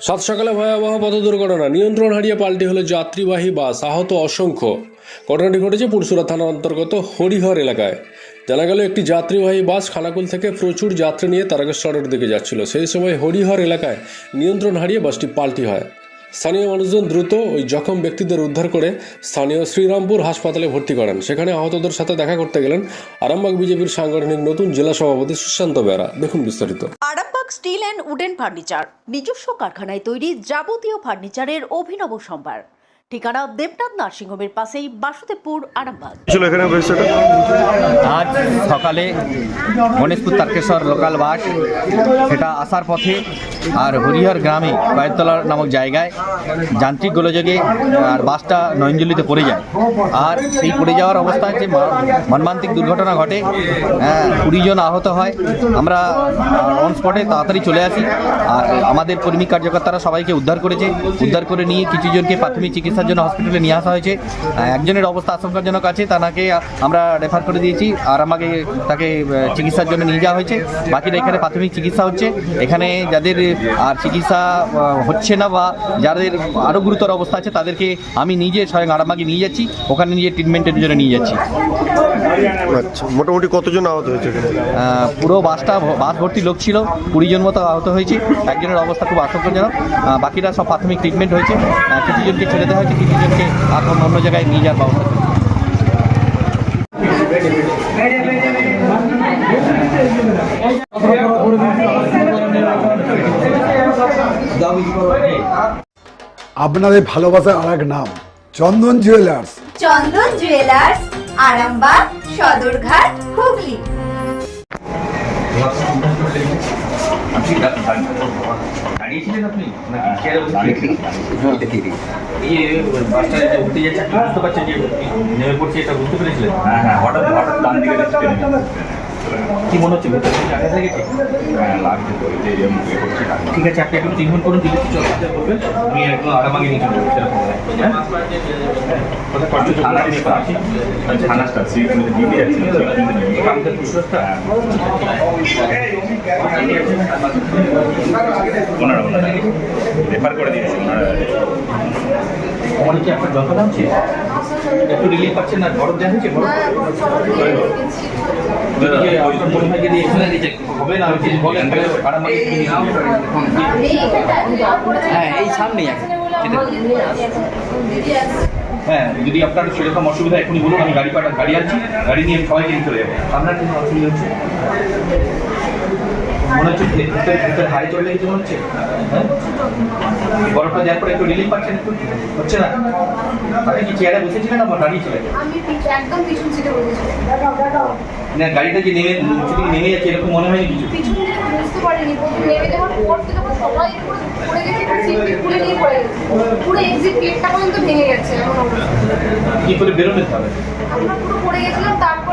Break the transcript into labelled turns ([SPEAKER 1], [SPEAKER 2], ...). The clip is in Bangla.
[SPEAKER 1] সাত সকালে ভয়াবহ পথ দুর্ঘটনা। নিয়ন্ত্রণ হারিয়ে পাল্টি হলো যাত্রীবাহী বাস। আহত অসংখ্য। ঘটনাটি ঘটেছে পুরসুরা থানার অন্তর্গত হরিহর এলাকায়। জানা গেল, একটি যাত্রীবাহী বাস খানাকুল থেকে প্রচুর যাত্রী নিয়ে তারকেশ্বরের দিকে যাচ্ছিল। সেই সময় হরিহর এলাকায় নিয়ন্ত্রণ হারিয়ে বাসটি পাল্টি হয়। স্থানীয় মানুষজন দ্রুত ওই জখম ব্যক্তিদের উদ্ধার করে স্থানীয় শ্রীরামপুর হাসপাতালে ভর্তি করেন। সেখানে আহতদের সাথে দেখা করতে গেলেন আরামবাগ বিজেপির সাংগঠনিক নতুন জেলা সভাপতি সুশান্ত বেরা। দেখুন বিস্তারিত।
[SPEAKER 2] Arambag steel and wooden furniture নিজস্ব কারখানায় তৈরি যাবতীয় ফার্নিচারের অভিনব সম্ভার। ঠিকানা দেবনাথ নার্সিংহোমের পাশেই বাসুদেবপুর আরামবাগ।
[SPEAKER 3] আজ সকালে গণেশপুর তারকেশ্বর লোকাল বাস সেটা আসার পথে আর হরিহর গ্রামে কয়েকতলা নামক জায়গায় যান্ত্রিক গোলযোগে আর বাসটা নয়নজলিতে পড়ে যায়। আর সেই পড়ে যাওয়ার অবস্থায় যে মর্মান্তিক দুর্ঘটনা ঘটে হ্যাঁ, কুড়ি জন আহত হয়। আমরা অন স্পটে তাড়াতাড়ি চলে আসি। আর আমাদের কর্মী কার্যকর্তারা সবাইকে উদ্ধার করেছে। উদ্ধার করে নিয়ে কিছু জনকে প্রাথমিক চিকিৎসার জন্য হসপিটালে নিয়ে আসা হয়েছে। একজনের অবস্থা আশঙ্কাজনক আছে তাকে আমরা রেফার করে দিয়েছি। আর আমাকে তাকে চিকিৎসার জন্য নিয়ে যাওয়া হয়েছে। বাকিরা এখানে প্রাথমিক চিকিৎসা হচ্ছে। এখানে যাদের আর চিকিৎসা হচ্ছে না বা যাদের আরও গুরুতর অবস্থা আছে তাদেরকে আমি নিজে স্বয়ং আরামাকে নিয়ে যাচ্ছি। ওখানে নিয়ে ট্রিটমেন্টের জন্য নিয়ে যাচ্ছি।
[SPEAKER 4] আচ্ছা মোটামুটি কতজন আহত হয়েছে
[SPEAKER 3] পুরো বাসটা বাস ভর্তি লোক ছিল কুড়ি জন মতো আহত হয়েছে। একজনের অবস্থা খুব আশঙ্কাজনক। বাকিরা সব প্রাথমিক ট্রিটমেন্ট হয়েছে। কিছু জনকে ছেড়ে দেওয়া হয়েছে কিছু জনকে এখন অন্য জায়গায় নিয়ে যাওয়ার ব্যবস্থা
[SPEAKER 5] আপনাদের ভালোবাসার আর এক নাম চন্দন জুয়েলার্স
[SPEAKER 6] চন্দন জুয়েলার্স আরামবাগ সদরঘাট হুগলি
[SPEAKER 3] দাঁড়িয়েছিলেন আপনি নাকি চেয়ারে বসেছিলেন? এই বাসটা যে উঠতে যাচ্ছে বুঝতে পারছেন যে নেমে পড়ছে এটা বুঝতে পেরেছিলেন
[SPEAKER 7] হ্যাঁ হ্যাঁ হঠাৎ হঠাৎ ডান দিকে।
[SPEAKER 3] কি মনে হচ্ছে ভেতরে? আঘাত লেগেছে
[SPEAKER 7] হ্যাঁ লাগছে তো এই যে
[SPEAKER 3] ঠিক আছে আপনি একটু ট্রিটমেন্ট করুন দিলে কিছু অসুবিধা করবেন আমি একদম আরামাগে নিয়ে চলবো সেরকম হ্যাঁ?
[SPEAKER 7] ওনারা ওনারা রেফার করে দিয়েছে ওনারা
[SPEAKER 3] আমার কি আপনার যন্ত্রণা হচ্ছে একটু রিলিফ পাচ্ছেন না বরফ যদি মনে হয় যদি এখানে হবে না বলেন আরামাগে হ্যাঁ এই সামনেই আছে। হ্যাঁ যদি আপনার সেরকম অসুবিধা এখনই বলুন আমি গাড়ি পাঠা গাড়ি আনছি গাড়ি নিয়ে আমি সবাইকে নিয়ে চলে যাব। আপনার কোনো অসুবিধা হচ্ছে? মনে হচ্ছে ভে- ভেতরে ভেতরে হাই চলে গেছে মনে হচ্ছে? হ্যাঁ? বরফটা দেওয়ার পরে একটু রিলিফ পাচ্ছেন একটু? হচ্ছে না? আপনি কি চেয়ারে বসেছিলেন না দাঁড়িয়ে ছিলেন।
[SPEAKER 6] আমি একদম পিছন সিটে বসেছি
[SPEAKER 3] না গাড়িটা যে নেমে নিচে থেকে নেমে যাচ্ছে এরকম মনে হয়নি কিছু?
[SPEAKER 6] পিছন দিকে বুঝতে পারিনি। প্রথম নেমে যাওয়ার পর থেকে যখন সবাই পড়ে গেছে সিট খুলে নিয়ে পড়ে গেছে। পুরো এক্সিট গেটটা পর্যন্ত ভেঙে গেছে এমন অবস্থা।
[SPEAKER 3] কি করে বেরোবে তাহলে
[SPEAKER 6] আমরা পুরো পড়ে গেছিলাম তারপরে